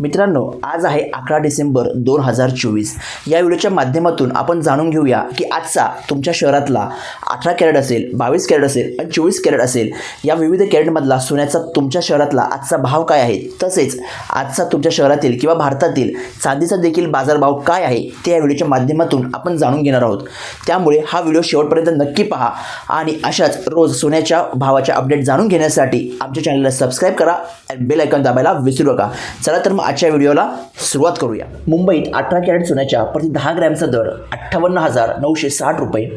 मित्रांनो आज आहे अकरा डिसेंबर दोन हजार चोवीस. या व्हिडिओच्या माध्यमातून आपण जाणून घेऊया की आजचा तुमच्या शहरातला अठरा कॅरेट असेल बावीस कॅरेट असेल आणि चोवीस कॅरेट असेल या विविध कॅरेटमधला सोन्याचा तुमच्या शहरातला आजचा भाव काय आहे? तसेच आजचा तुमच्या शहरातील किंवा भारतातील चांदीचा देखील बाजारभाव काय आहे? ते या व्हिडिओच्या माध्यमातून आपण जाणून घेणार आहोत. त्यामुळे हा व्हिडिओ शेवटपर्यंत नक्की पहा आणि अशाच रोज सोन्याच्या भावाच्या अपडेट जाणून घेण्यासाठी आमच्या चॅनलला सबस्क्राईब करा आणि बेल आयकॉन दाबायला विसरू नका. चला तर मग आजच्या व्हिडिओला सुरुवात करूया. मुंबईत अठरा कॅरेट सोन्याच्या प्रति दहा ग्रॅमचा दर अठ्ठावन्न हजार नऊशे साठ रुपये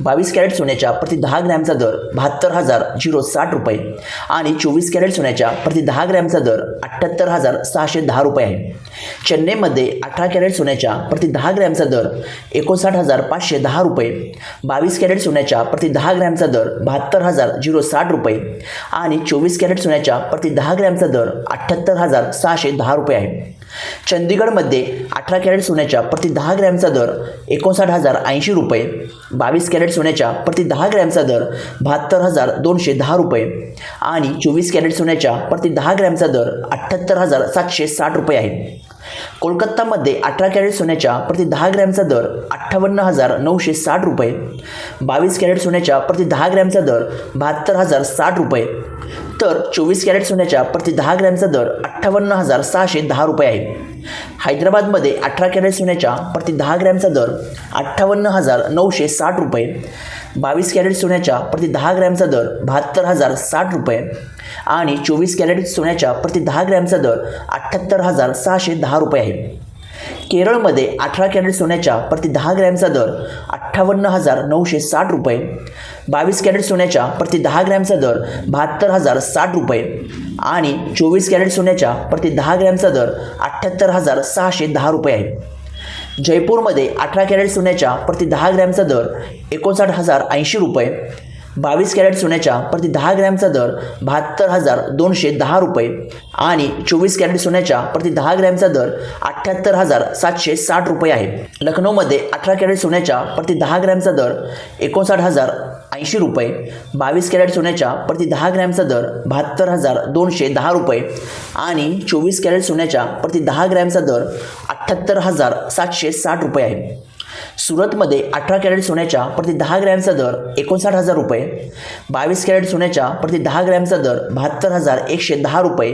बावीस कॅरेट सोन्याच्या प्रति दहा ग्रॅमचा दर बहात्तर हजार झिरो साठ रुपये आणि चोवीस कॅरेट सोन्याच्या प्रति दहा ग्रॅमचा दर अठ्ठ्याहत्तर हजार सहाशे दहा रुपये आहे. चेन्नईमध्ये अठरा कॅरेट सोन्याच्या प्रति दहा ग्रॅमचा दर एकोणसाठ हजार पाचशे दहा रुपये बावीस कॅरेट सोन्याच्या प्रति दहा ग्रॅमचा दर बहात्तर हजार झिरो साठ रुपये आणि चोवीस कॅरेट सोन्याच्या प्रति दहा ग्रॅमचा दर अठ्ठ्याहत्तर हजार सहाशे दहा रुपये रुपये आहे. चंदीगडमध्ये अठरा कॅरेट सोन्याच्या प्रति दहा ग्रॅमचा दर एकोणसाठ हजार ऐंशी रुपये बावीस कॅरेट सोन्याच्या प्रति दहा ग्रॅमचा दर बहात्तर हजार दोनशे दहा रुपये आणि चोवीस कॅरेट सोन्याच्या प्रति दहा ग्रॅमचा दर अठ्ठ्याहत्तर हजार सातशे साठ रुपये आहे. कोलकातामध्ये अठरा कॅरेट सोन्याच्या प्रति दहा ग्रॅमचा दर अठ्ठावन्न हजार नऊशे साठ रुपये बावीस कॅरेट सोन्याच्या प्रति दहा ग्रॅमचा दर बहात्तर हजार साठ रुपये तर चोवीस कॅरेट सोन्याच्या प्रति दहा ग्रॅमचा दर अठ्ठावन्न हजार सहाशे दहा रुपये आहे. हैदराबादमध्ये अठरा कॅरेट सोन्याच्या प्रति दहा ग्रॅमचा दर अठ्ठावन्न हजार नऊशे साठ रुपये. बावीस कॅरेट सोन्याच्या प्रति दहा ग्रॅमचा दर बहात्तर हजार साठ रुपये. आणि चोवीस कॅरेट सोन्याच्या प्रति दहा ग्रॅमचा दर अठ्ठ्याहत्तर हजार सहाशे दहा रुपये आहे. केरळमध्ये अठरा कॅरेट सोन्याच्या प्रति दहा ग्रॅमचा दर अठ्ठावन्न हजार नऊशे साठ रुपये. बावीस कॅरेट सोन्याच्या प्रति दहा ग्रॅमचा दर बहात्तर हजार साठ रुपये. आणि चोवीस कॅरेट सोन्याच्या प्रति दहा ग्रॅमचा दर अठ्ठ्याहत्तर हजार सहाशे दहा रुपये आहे. जयपूरमध्ये अठरा कॅरेट सोन्याच्या प्रति दहा ग्रॅमचा दर एकोणसाठ हजार ऐंशी रुपये. बावीस कॅरेट सोन्याच्या प्रति दहा ग्रॅमचा दर बहात्तर हजार दोनशे दहा रुपये आणि चोवीस कॅरेट सोन्याच्या प्रति दहा ग्रॅमचा दर अठ्ठ्याहत्तर हजार सातशे साठ रुपये आहे. लखनौमध्ये अठरा कॅरेट सोन्याच्या प्रति दहा ग्रॅमचा दर एकोणसाठ हजार ऐंशी रुपये. बावीस कॅरेट सोन्याच्या प्रति दहा ग्रॅमचा दर बहात्तर हजार दोनशे दहा रुपये. आणि चोवीस कॅरेट सोन्याच्या प्रति दहा ग्रॅमचा दर अठ्ठ्याहत्तर हजार सातशे साठ रुपये आहे. सुरतमध्ये अठरा कॅरेट सोन्याच्या प्रति दहा ग्रॅमचा दर एकोणसाठ हजार रुपये. बावीस कॅरेट सोन्याच्या प्रति दहा ग्रॅमचा दर बहात्तर हजार एकशे दहा रुपये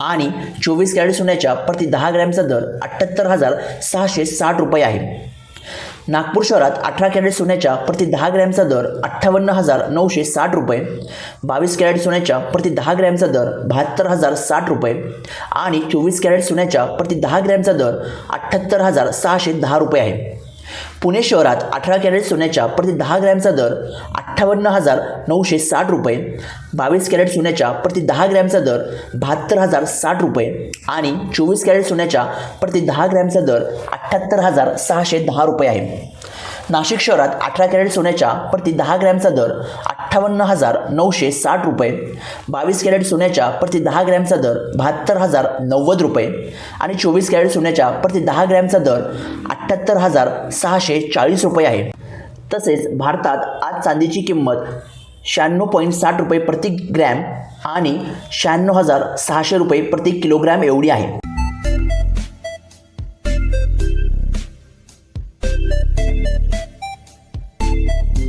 आणि चोवीस कॅरेट सोन्याच्या प्रति दहा ग्रॅमचा दर अठ्ठ्याहत्तर हजार सहाशे साठ रुपये आहे. नागपूर शहरात अठरा कॅरेट सोन्याच्या प्रति दहा ग्रॅमचा दर अठ्ठावन्न हजार नऊशे साठ रुपये. बावीस कॅरेट सोन्याच्या प्रति दहा ग्रॅमचा दर बहात्तर हजार साठ रुपये आणि चोवीस कॅरेट सोन्याच्या प्रति दहा ग्रॅमचा दर अठ्ठ्याहत्तर हजार सहाशे दहा रुपये आहे. पुणे शहरात अठरा कॅरेट सोन्याच्या प्रति दहा ग्रॅमचा दर अठ्ठावन्न हजार नऊशे साठ रुपये. बावीस कॅरेट सोन्याच्या प्रति दहा ग्रॅमचा दर बहात्तर हजार साठ रुपये. आणि चोवीस कॅरेट सोन्याच्या प्रति दहा ग्रॅमचा दर अठ्ठ्याहत्तर हजार सहाशे दहा रुपये आहे. नाशिक शहरात अठरा कॅरेट सोन्याच्या प्रति दहा ग्रॅमचा दर अठ्ठावन्न हजार नऊशे साठ रुपये. बावीस कॅरेट सोन्याच्या प्रति दहा ग्रॅमचा दर बहात्तर हजार नव्वद रुपये. आणि चोवीस कॅरेट सोन्याच्या प्रति दहा ग्रॅमचा दर अठ्ठ्याहत्तर हजार सहाशे चाळीस रुपये आहे. तसेच भारतात आज चांदीची किंमत शहाण्णव पॉईंट साठ रुपये प्रति ग्रॅम आणि शहाण्णव हजार सहाशे रुपये प्रति किलोग्रॅम एवढी आहे.